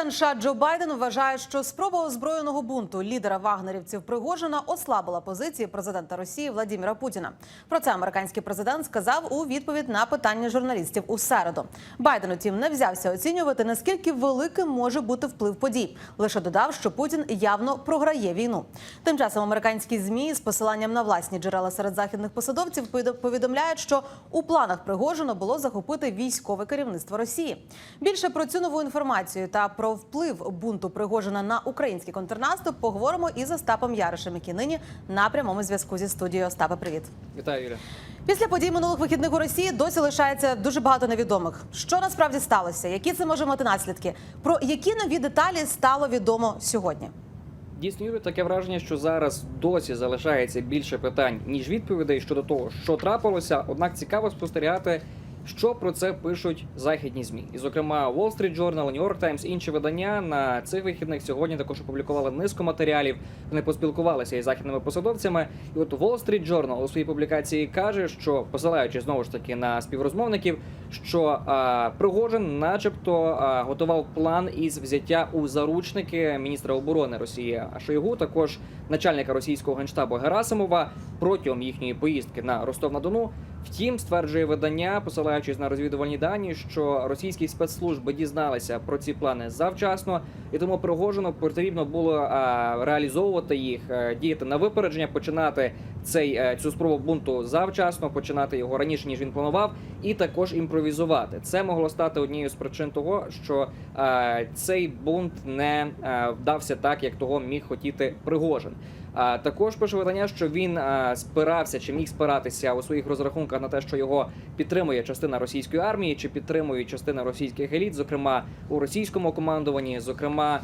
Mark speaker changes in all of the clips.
Speaker 1: Президент США Джо Байден вважає, що спроба озброєного бунту лідера вагнерівців Пригожина ослабила позиції президента Росії Владіміра Путіна. Про це американський президент сказав у відповідь на питання журналістів у середу. Байден, утім, не взявся оцінювати наскільки великим може бути вплив подій. Лише додав, що Путін явно програє війну. Тим часом американські змі з посиланням на власні джерела серед західних посадовців повідо- повідомляють, що у планах Пригожина було захопити військове керівництво Росії. Більше про цю нову інформацію та про вплив бунту Пригожина на український контрнаступ поговоримо із Остапом Яришем, який нині на прямому зв'язку зі студією. Остапе, привіт.
Speaker 2: Вітаю, Юля.
Speaker 1: Після подій минулих вихідних у Росії досі лишається дуже багато невідомих. Що насправді сталося? Які це може мати наслідки? Про які нові деталі стало відомо сьогодні?
Speaker 2: Дійсно, Юрій, таке враження, що зараз досі залишається більше питань, ніж відповідей щодо того, що трапилося. Однак цікаво спостерігати, що про це пишуть західні змі. І, зокрема, Wall Street Journal, New York Times, інші видання на цих вихідних сьогодні також опублікували низку матеріалів. Вони поспілкувалися із західними посадовцями. І от Wall Street Journal у своїй публікації каже, що посилаючись знову ж таки на співрозмовників, що а, Пригожин, начебто, а, готував план із взяття у заручники міністра оборони Росії Шойгу, також начальника російського генштабу Герасимова протягом їхньої поїздки на Ростов на Дону. Втім, стверджує видання, посилаючись на розвідувальні дані, що російські спецслужби дізналися про ці плани завчасно, і тому Пригожину потрібно було а, реалізовувати їх, е, діяти на випередження, починати цей е, цю спробу бунту завчасно, починати його раніше ніж він планував, і також імпровізувати. Це могло стати однією з причин того, що е, цей бунт не е, вдався так, як того міг хотіти Пригожин. Також пише видання, що він спирався чи міг спиратися у своїх розрахунках на те, що його підтримує частина російської армії, чи підтримує частина російських еліт, зокрема у російському командуванні. Зокрема,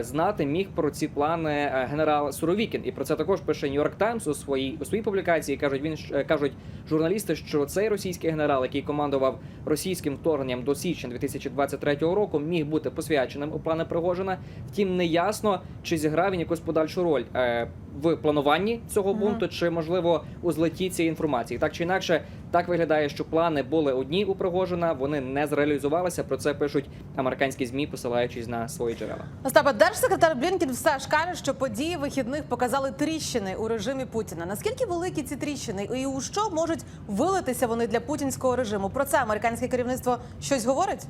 Speaker 2: знати міг про ці плани е, генерал Суровікін. І про це також пише York Times у своїй у своїй публікації. кажуть він е, кажуть журналісти, що цей російський генерал, який командував російським вторгненням до січня 2023 року, міг бути посвяченим у плани Пригожина. Втім, не ясно, чи зіграв він якусь подальшу роль е, в плануванні цього бунту, чи можливо у злеті цієї інформації. Так чи інакше, так виглядає, що плани були одні у Пригожина, вони не зреалізувалися. Про це пишуть американські змі, посилаючись на свої джерела.
Speaker 1: Остапе, держсекретар Блінкін все ж каже, що події вихідних показали тріщини у режимі Путіна. Наскільки великі ці тріщини, і у що можуть вилитися вони для путінського режиму? Про це американське керівництво щось говорить?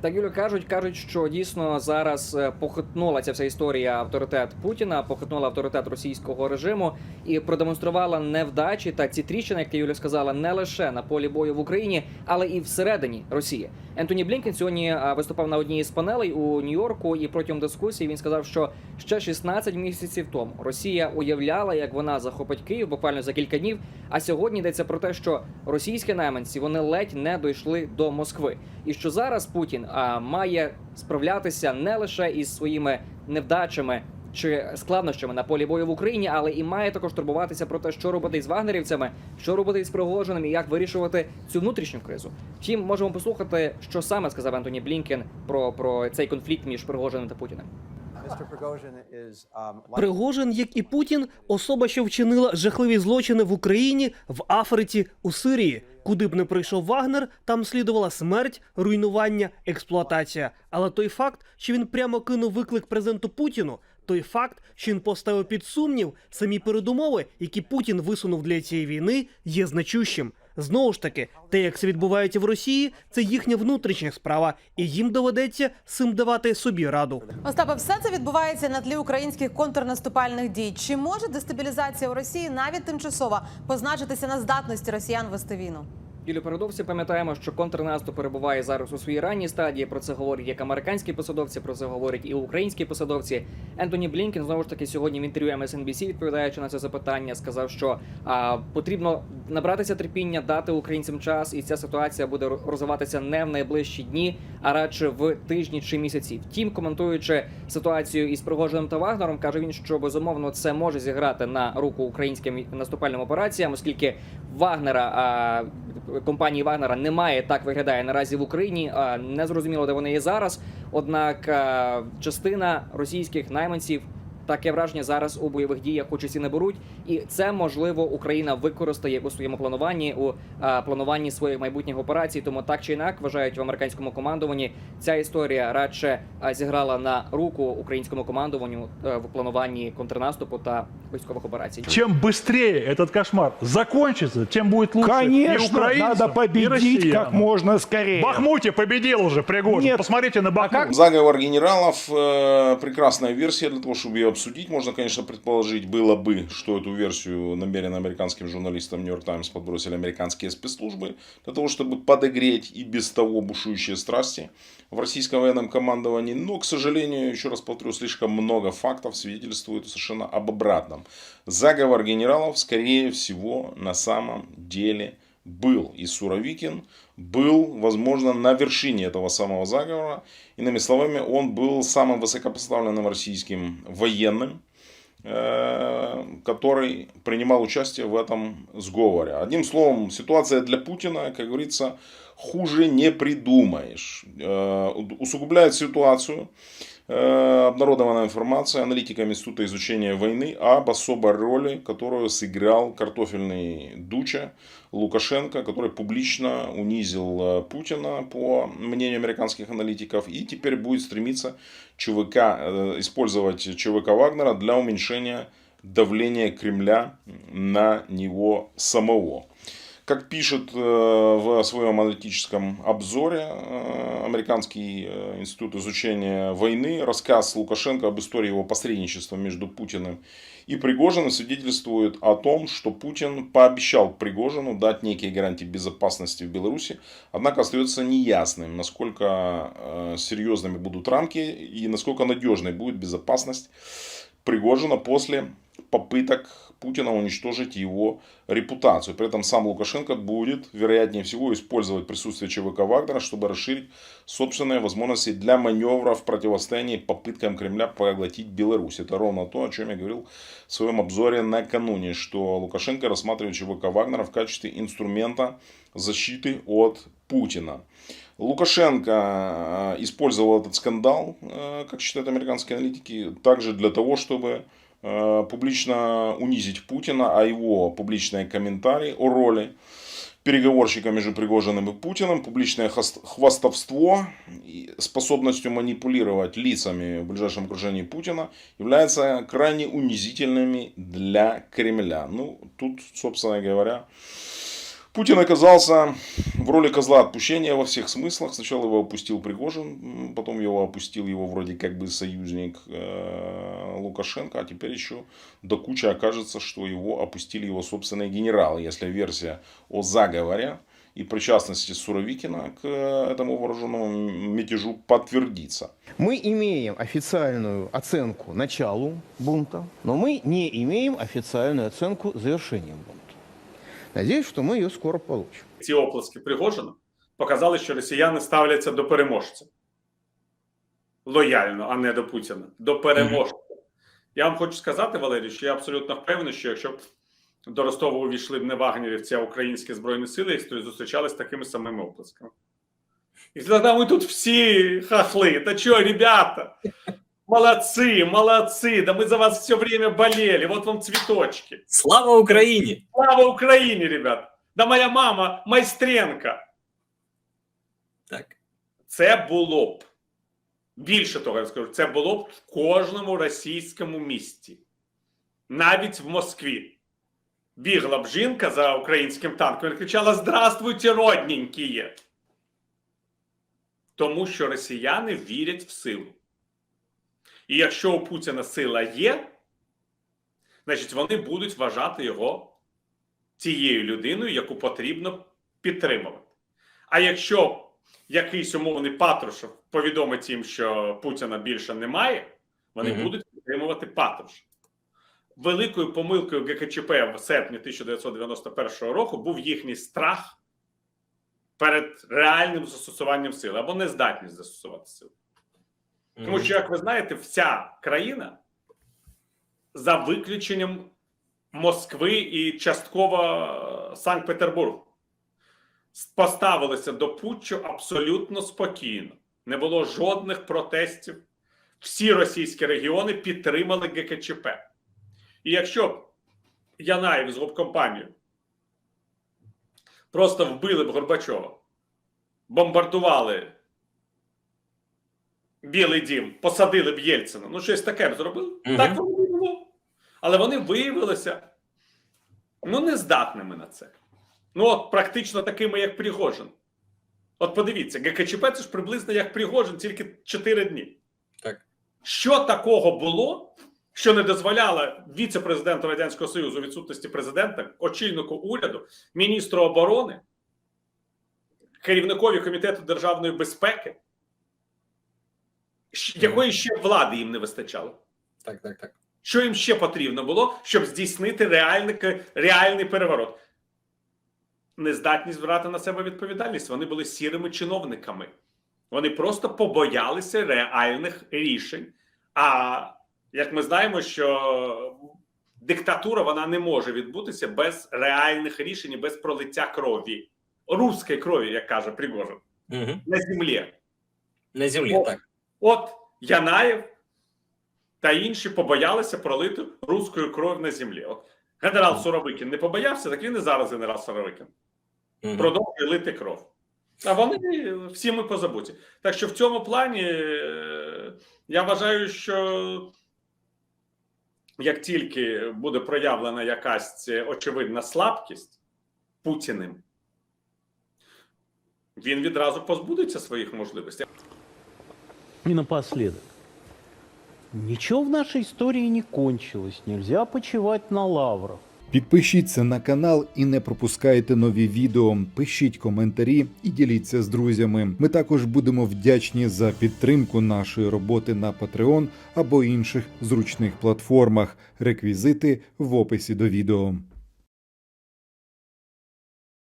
Speaker 2: Так Юлю кажуть, кажуть, що дійсно зараз е, похитнула ця вся історія авторитет Путіна, похитнула авторитет російського режиму і продемонструвала невдачі та ці тріщини, як Юля сказала, не лише на полі бою в Україні, але і всередині Росії. Ентоні Блінкен сьогодні е, виступав на одній із панелей у Нью-Йорку, і протягом дискусії він сказав, що ще 16 місяців тому Росія уявляла, як вона захопить Київ буквально за кілька днів. А сьогодні йдеться про те, що російські найманці вони ледь не дійшли до Москви, і що зараз Путін а, має справлятися не лише із своїми невдачами. Чи складнощами на полі бою в Україні, але і має також турбуватися про те, що робити із вагнерівцями, що робити із Пригожиним і як вирішувати цю внутрішню кризу. Втім, можемо послухати, що саме сказав Антоні Блінкен про, про цей конфлікт між Пригожиним та Путіним.
Speaker 3: Um,
Speaker 4: Пригожин, як і Путін, особа, що вчинила жахливі злочини в Україні, в Африці, у Сирії. Куди б не прийшов Вагнер, там слідувала смерть, руйнування, експлуатація. Але той факт, що він прямо кинув виклик президенту Путіну, той факт, що він поставив під сумнів самі передумови, які Путін висунув для цієї війни, є значущим. Знову ж таки, те, як це відбувається в Росії, це їхня внутрішня справа, і їм доведеться цим давати собі раду.
Speaker 1: Остапе, все це відбувається на тлі українських контрнаступальних дій. Чи може дестабілізація у Росії навіть тимчасова позначитися на здатності росіян вести війну?
Speaker 2: Юлі, передовсі пам'ятаємо, що контрнаступ перебуває зараз у своїй ранній стадії. Про це говорять як американські посадовці, про це говорять і українські посадовці. Ентоні Блінкен знову ж таки сьогодні в інтерв'ю MSNBC, відповідаючи на це запитання, сказав, що а, потрібно набратися терпіння, дати українцям час, і ця ситуація буде розвиватися не в найближчі дні, а радше в тижні чи місяці. Втім, коментуючи ситуацію із Пригожиним та Вагнером, каже він, що безумовно це може зіграти на руку українським наступальним операціям, оскільки Вагнера а, компанії Вагнера немає. Так виглядає наразі в Україні. Не зрозуміло, де вони є зараз. Однак частина російських найманців таке враження зараз у бойових діях участі не беруть, і це можливо Україна використає у своєму плануванні у е, плануванні своїх майбутніх операцій. Тому так чи інак вважають в американському командуванні. Ця історія радше е, зіграла на руку українському командуванню е, в плануванні контрнаступу та військових операцій.
Speaker 5: Чем быстрее этот кошмар закончится, тем будет лучше и
Speaker 6: Конечно,
Speaker 5: украинцам,
Speaker 6: надо
Speaker 5: и
Speaker 6: победить
Speaker 5: россиянам.
Speaker 6: как можно скорее.
Speaker 5: В Бахмуте победил уже Пригожин.
Speaker 6: Нет.
Speaker 5: Посмотрите на Бахмут.
Speaker 7: Заговор генералов э, прекрасная версия для того, чтобы ее обсудить. Можно, конечно, предположить было бы, что эту версию намеренно американским журналистам York Times подбросили американские спецслужбы для того, чтобы подогреть и без того бушующие страсти в российском военном командовании. Но, к сожалению, еще раз повторю, слишком много фактов свидетельствует совершенно об обратном. Заговор генералов, скорее всего, на самом деле был. И Суровикин был, возможно, на вершине этого самого заговора. Иными словами, он был самым высокопоставленным российским военным, э, который принимал участие в этом сговоре. Одним словом, ситуация для Путина, как говорится, хуже не придумаешь. Э, Усугубляет ситуацию обнародована информация аналитиками Института изучения войны об особой роли, которую сыграл картофельный Дуча Лукашенко, который публично унизил э, Путина, по мнению американских аналитиков, и теперь будет стремиться ЧВК, э, использовать ЧВК Вагнера для уменьшения давления Кремля на него самого. Как пишет э, в своем аналитическом обзоре э, Американский э, институт изучения войны, рассказ Лукашенко об истории его посредничества между Путиным и Пригожиным свидетельствует о том, что Путин пообещал Пригожину дать некие гарантии безопасности в Беларуси, однако остается неясным, насколько серьезными будут рамки и насколько надежной будет безопасность Пригожина после попыток Путина уничтожить его репутацию. При этом сам Лукашенко будет, вероятнее всего, использовать присутствие ЧВК Вагнера, чтобы расширить собственные возможности для маневра в противостоянии попыткам Кремля поглотить Беларусь. Это ровно то, о чем я говорил в своем обзоре накануне, что Лукашенко рассматривает ЧВК Вагнера в качестве инструмента защиты от Путина. Лукашенко э, использовал этот скандал, э, как считают американские аналитики, также для того, чтобы публично унизить Путина, а его публичные комментарии о роли переговорщика между Пригожиным и Путиным, публичное хвастовство и способностью манипулировать лицами в ближайшем окружении Путина являются крайне унизительными для Кремля. Ну, тут, собственно говоря, Путин оказался в роли козла отпущения во всех смыслах. Сначала его опустил Пригожин, потом его опустил его вроде как бы союзник э, Лукашенко, а теперь еще до кучи окажется, что его опустили его собственные генералы. Если версия о заговоре и причастности Суровикина к э, этому вооруженному мятежу подтвердится.
Speaker 6: Мы имеем официальную оценку началу бунта, но мы не имеем официальную оценку завершения бунта. Надеюсь, что мы ее скоро получим.
Speaker 8: ці оплески Пригожина показали, що росіяни ставляться до переможця. Лояльно, а не до Путіна. До переможця. Я вам хочу сказати, Валерій, що я абсолютно впевнений, що якщо б до Ростова увійшли б не вагнерівці, а українські збройні сили, їх зустрічали з такими самими оплесками. І тоді ми тут всі хахли. Та що, ребята? Молодцы, молодцы, да мы за вас все время болели, вот вам цветочки.
Speaker 9: Слава Україні!
Speaker 8: Слава Україні, ребят! Да моя мама майстренка.
Speaker 9: Так.
Speaker 8: Це було б. Більше того, я скажу, це було б в кожному російському місті. Навіть в Москві. Бігла б жінка за українським танком і кричала: Здравствуйте, родненькі! Тому що росіяни вірять в силу. І якщо у Путіна сила є, значить вони будуть вважати його тією людиною, яку потрібно підтримувати. А якщо якийсь умовний Патрушев повідомить їм, що Путіна більше немає, вони
Speaker 9: Мгм.
Speaker 8: будуть підтримувати Патрушева. Великою помилкою ГКЧП в серпні 1991 року був їхній страх перед реальним застосуванням сили або нездатність застосувати силу. Тому що, як ви знаєте, вся країна за виключенням Москви і частково Санкт-Петербургу поставилися до путчу абсолютно спокійно. Не було жодних протестів. всі російські регіони підтримали ГКЧП. І якщо б Янаєв з губкомпанією просто вбили б Горбачова, бомбардували Білий дім, посадили б Єльцина, ну щось таке б зробили.
Speaker 9: Мгм.
Speaker 8: Так воно і було. Але вони виявилися ну, нездатними на це. Ну, от практично такими, як Пригожин. От подивіться, ГКЧП це ж приблизно як Пригожин, тільки 4 дні.
Speaker 9: Так.
Speaker 8: Що такого було, що не дозволяло віце-президенту Радянського Союзу відсутності президента, очільнику уряду, міністру оборони, керівникові комітету державної безпеки, якої ще влади їм не вистачало?
Speaker 9: Так, так, так.
Speaker 8: Що їм ще потрібно було, щоб здійснити реальний, реальний переворот? Нездатність брати на себе відповідальність. Вони були сірими чиновниками. Вони просто побоялися реальних рішень. А як ми знаємо, що диктатура вона не може відбутися без реальних рішень, і без пролиття крові, руської крові, як каже Пригожин,
Speaker 9: Угу.
Speaker 8: на землі.
Speaker 9: На землі, так.
Speaker 8: От Янаєв та інші побоялися пролити руською кров на землі. От генерал Суровикін не побоявся, так він і зараз генерал Суровикін. Продовжує лити кров. А вони всі ми позабуті. Так що в цьому плані е, я вважаю, що як тільки буде проявлена якась е, очевидна слабкість Путіним, він відразу позбудеться своїх можливостей.
Speaker 10: И напоследок. Ничего в нашей истории не кончилось. Нельзя почивать на лаврах.
Speaker 11: Підпишіться на канал і не пропускайте нові відео. Пишіть коментарі і діліться з друзями. Ми також будемо вдячні за підтримку нашої роботи на Patreon або інших зручних платформах. Реквізити в описі до відео.